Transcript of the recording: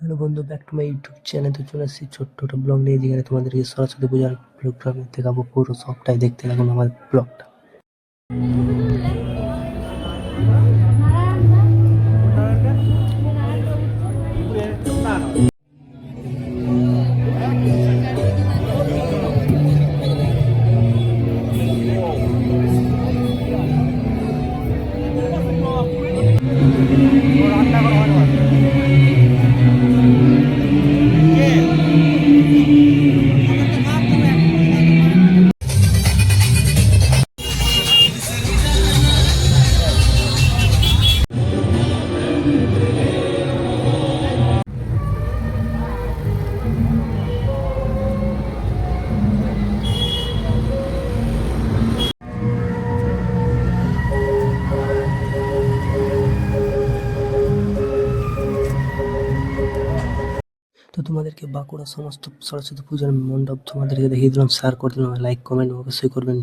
Hello বন্ধু back to my YouTube channel তো চলে আসছি। ছোট্ট একটা ব্লগ নিয়ে, যেখানে তোমাদেরকে সরস্বতী পূজার প্রোগ্রাম দেখাবো, পুরো সবটাই দেখতে লাগুন আমার ব্লগটা তো তোমাদেরকে বাঁকুড়া সমস্ত সরস্বতী পূজার মণ্ডপ তোমাদেরকে দেখিয়ে দিলাম। শেয়ার করে দিলাম লাইক কমেন্ট অবশ্যই করবেন।